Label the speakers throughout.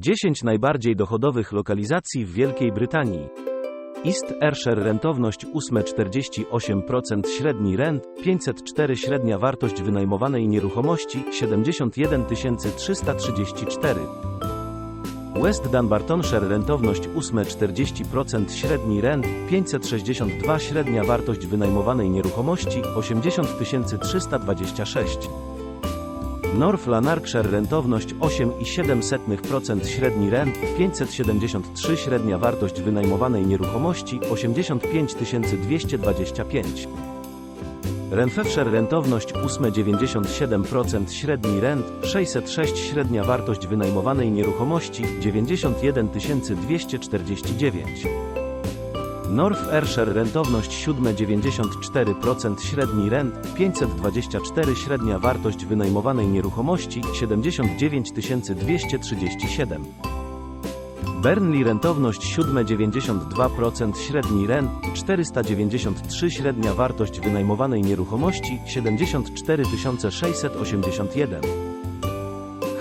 Speaker 1: 10 najbardziej dochodowych lokalizacji w Wielkiej Brytanii. East Ayrshire rentowność 8,48% średni rent, 504 średnia wartość wynajmowanej nieruchomości, 71 334. West Dunbartonshire rentowność 8,40% średni rent, 562 średnia wartość wynajmowanej nieruchomości, 80 326. North Lanarkshire rentowność 8,7% średni rent, 573 średnia wartość wynajmowanej nieruchomości, 85 225. Renfrewshire rentowność 8,97% średni rent, 606 średnia wartość wynajmowanej nieruchomości, 91 249. North Ayrshire rentowność 7,94% średni rent, 524 średnia wartość wynajmowanej nieruchomości, 79 237. Burnley rentowność 7,92% średni rent, 493 średnia wartość wynajmowanej nieruchomości, 74 681.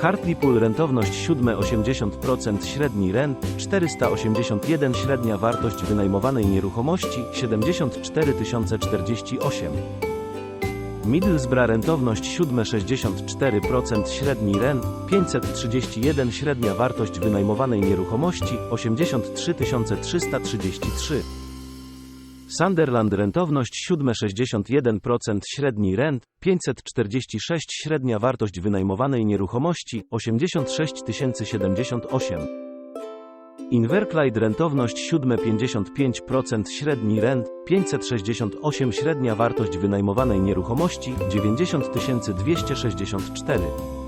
Speaker 1: Hartlepool rentowność 7,80% średni rent, 481 średnia wartość wynajmowanej nieruchomości, 74 048. Middlesbrough rentowność 7,64% średni rent, 531 średnia wartość wynajmowanej nieruchomości, 83 333. Sunderland rentowność 7,61% średni rent, 546 średnia wartość wynajmowanej nieruchomości, 86 078. Inverclyde rentowność 7,55% średni rent, 568 średnia wartość wynajmowanej nieruchomości, 90 264.